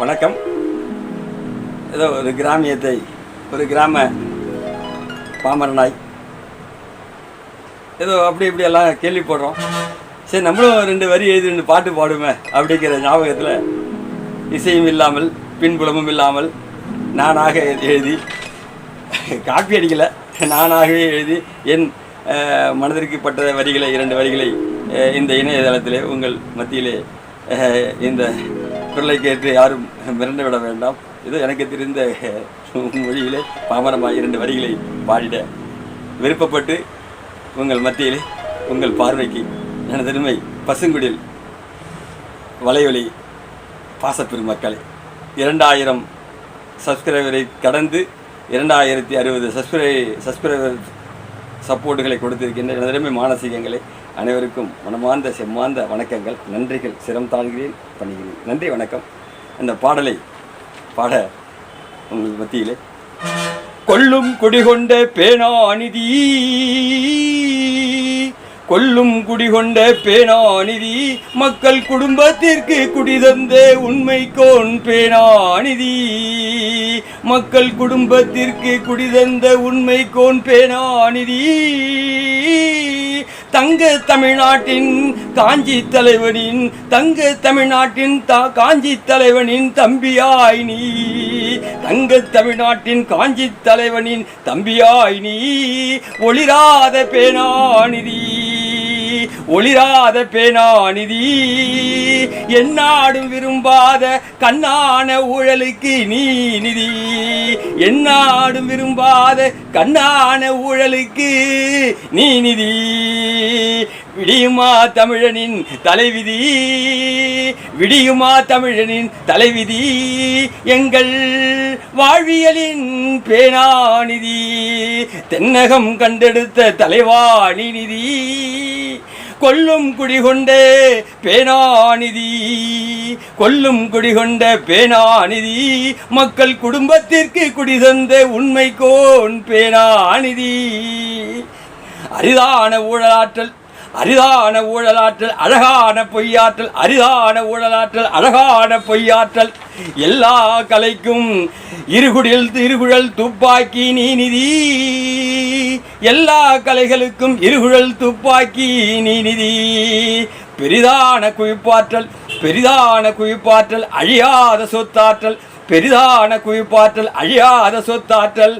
வணக்கம். ஏதோ ஒரு கிராமியத்தை ஒரு கிராம பாமரனாய் ஏதோ அப்படி இப்படி எல்லாம் கேள்விப்படுறோம். சரி நம்மளும் ரெண்டு வரி எழுதி ரெண்டு பாட்டு பாடுமே அப்படிங்கிற ஞாபகத்தில் இசையும் இல்லாமல் பின்புலமும் இல்லாமல் நானாக எழுதி காப்பி அடிக்கலை நானாகவே எழுதி என் மனதிற்கு பட்ட வரிகளை இரண்டு வரிகளை இந்த இணையதளத்திலே உங்கள் மத்தியிலே இந்த குரலை கேட்டு யாரும் மிரண்டு விட வேண்டாம். இது எனக்கு தெரிந்த மொழியிலே பாமரமாக இரண்டு வரிகளை பாடிட விருப்பப்பட்டு உங்கள் மத்தியிலே உங்கள் பார்வைக்கு எனது திறமை பசுங்குடில் வலையொலி பாசப்பெருமக்களை இரண்டாயிரம் சப்ஸ்கிரைபரை கடந்து இரண்டாயிரத்தி அறுபது சப்ஸ்கிரை சப்ஸ்கிரைபர் சப்போர்ட்டுகளை கொடுத்திருக்கின்ற எனதருமை மானசீகங்களை அனைவருக்கும் மனமார்ந்த செம்மார்ந்த வணக்கங்கள் நன்றிகள் சிரம் தாழ்கிறேன் பண்ணுகிறேன் நன்றி வணக்கம். அந்த பாடலை பாட உங்கள் மத்தியிலே. கொல்லும் குடிகொண்ட பேனாநிதி கொல்லும் குடிகொண்ட பேனாநிதி மக்கள் குடும்பத்திற்கு குடிதந்த உண்மைக்கோன் பேனாநிதி. மக்கள் குடும்பத்திற்கு குடிதந்த உண்மைக்கோன் பேனாநிதி. தங்க தமிழ்நாட்டின் காஞ்சி தலைவனின் தங்க தமிழ்நாட்டின் தா காஞ்சி தலைவனின் தம்பியாய் நீ. தங்க தமிழ்நாட்டின் காஞ்சி தலைவனின் தம்பியாய் நீ. ஒளிராத பேனாநிதி. ஒளிராத பேனாநிதி. என்னாடும் விரும்பாத கண்ணான ஊழலுக்கு நீ நிதி. என்னாடும் விரும்பாத கண்ணான ஊழலுக்கு நீ நிதி. விடியுமா தமிழனின் தலைவிதி? விடியுமா தமிழனின் தலைவிதி? எங்கள் வாழ்வியலின் பேனாநிதி. தென்னகம் கண்டெடுத்த தலைவாணி நிதி கொல்லும் குடிகொண்ட பேனாநிதி கொல்லும் குடிகொண்ட பேனாநிதி மக்கள் குடும்பத்திற்கு குடிதந்த கோன் பேனாநிதி. அரிதான ஊழலாற்றல் அரிதான ஊழலாற்றல் அழகான பொய்யாற்றல் அரிதான ஊழலாற்றல் அழகான பொய்யாற்றல். எல்லா கலைக்கும் இருகுடில் இருகுழல் துப்பாக்கி நீ நிதி. எல்லா கலைகளுக்கும் இருகுழல் துப்பாக்கி நீ நிதி. பெரிதான குவிப்பாற்றல் பெரிதான குவிப்பாற்றல் அழியாத சொத்தாற்றல் பெரிதான குவிப்பாற்றல் அழியாத சொத்தாற்றல்.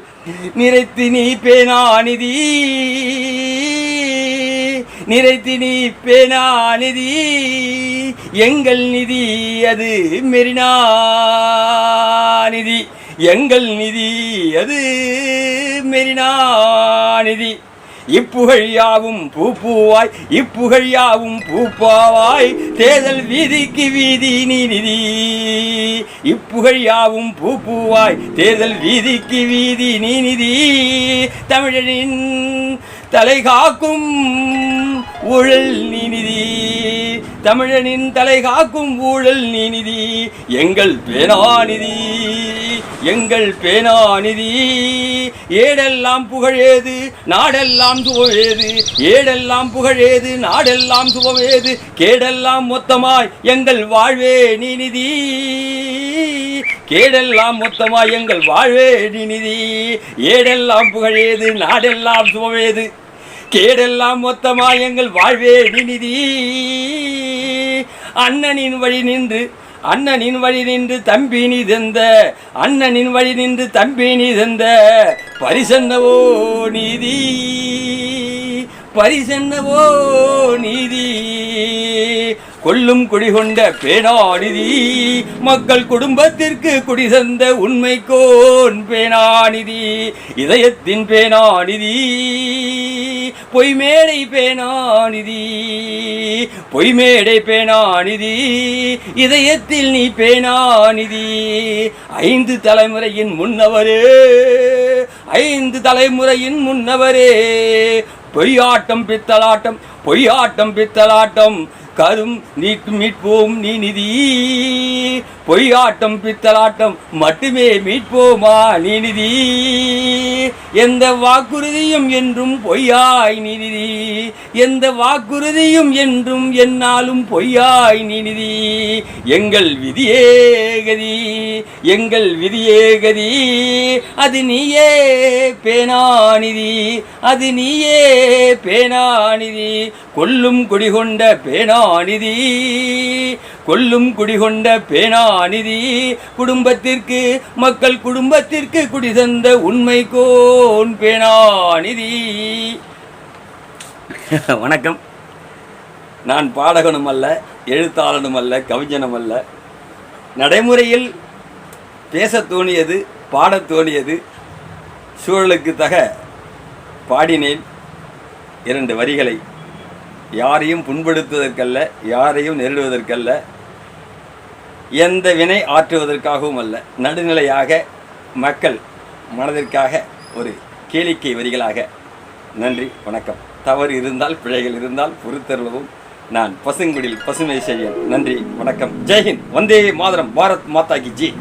நிறைத்து நீ பேனாநிதி நிறைத்தி நீ பேனாநிதி எங்கள் நிதி அது மெரினா நிதி. எங்கள் நிதி அது மெரினா நிதி. இப்புகழ் பூப்பூவாய் இப்புகழியாவும் பூப்பாவாய். தேர்தல் வீதிக்கு வீதி நீ நிதி. இப்புகழியாவும் பூப்பூவாய் தேர்தல் வீதிக்கு வீதி நீ நிதி. தமிழனின் தலை காக்கும் ஊழல் நீ நிதி தமிழனின் தலை காக்கும் ஊழல் நீ நிதி எங்கள் பேனாநிதி எங்கள் பேனாநிதி. ஏடெல்லாம் புகழேது நாடெல்லாம் துவவேது ஏடெல்லாம் புகழேது நாடெல்லாம் துவவேது கேடெல்லாம் மொத்தமாய் எங்கள் வாழ்வே நீநிதி. கேடெல்லாம் மொத்தமாய் எங்கள் வாழ்வே நீநிதி. ஏடெல்லாம் புகழேது நாடெல்லாம் சுமவேது கேடெல்லாம் மொத்தமா எங்கள் வாழ்வே நிதி அண்ணனின் வழி நின்று அண்ணனின் வழி நின்று தம்பி நீ தந்த அண்ணனின் வழி நின்று தம்பி நீ தந்த பரிசன்னவோ நீதி. பரிசென்னவோ நீதி. கொல்லும் குடிகொண்ட பேனாநிதி மக்கள் குடும்பத்திற்கு குடி தந்த உண்மைக்கோன் பேனாநிதி இதயத்தின் பேனாநிதி பொய்மேடை பேனாநிதி பொய்மேடை பேனாநிதி இதயத்தில் நீ பேனாநிதி ஐந்து தலைமுறையின் முன்னவரே. ஐந்து தலைமுறையின் முன்னவரே. பொய்யாட்டம் பித்தலாட்டம் பொய்யாட்டம் பித்தலாட்டம். கரும் நீட்டு மீட்போம் நீ நிதி. பொய்யாட்டம் பித்தலாட்டம் மட்டுமே மீட்போமா நீ நிதி. எந்த வாக்குறுதியும் என்றும் பொய்யாய் நீ நிதி. எந்த வாக்குறுதியும் என்றும் என்னாலும் பொய்யாய் நீ நிதி. எங்கள் விதியே கதி எங்கள் விதியே கதி. அது நீயே பேனாநிதி அது நீயே பேனாநிதி கொல்லும் குடிகொண்ட பேனாநிதி கொல்லும் குடிகொண்ட பேனாநிதி. குடும்பத்திற்கு மக்கள் குடும்பத்திற்கு குடி தந்த உண்மை கோன் பேனாநிதி. வணக்கம். நான் பாடகனும் அல்ல எழுத்தாளனும் அல்ல கவிஞனும் அல்ல. நடைமுறையில் பேசத் தோணியது பாடத் தோணியது சூழலுக்கு தக பாடினேன் இரண்டு வரிகளை. யாரையும் புண்படுத்துவதற்கல்ல யாரையும் நெருடுவதற்கல்ல எந்த வினை ஆற்றுவதற்காகவும் அல்ல. நடுநிலையாக மக்கள் மனதிற்காக ஒரு கேளிக்கை வரிகளாக. நன்றி வணக்கம். தவறு இருந்தால் பிழைகள் இருந்தால் பொறுத்தருளவும். நான் பசுங்குடில் பசுமை செய்யன் நன்றி வணக்கம். ஜெய்ஹிந்த் வந்தே மாதரம். பாரத் மாதா கி ஜி.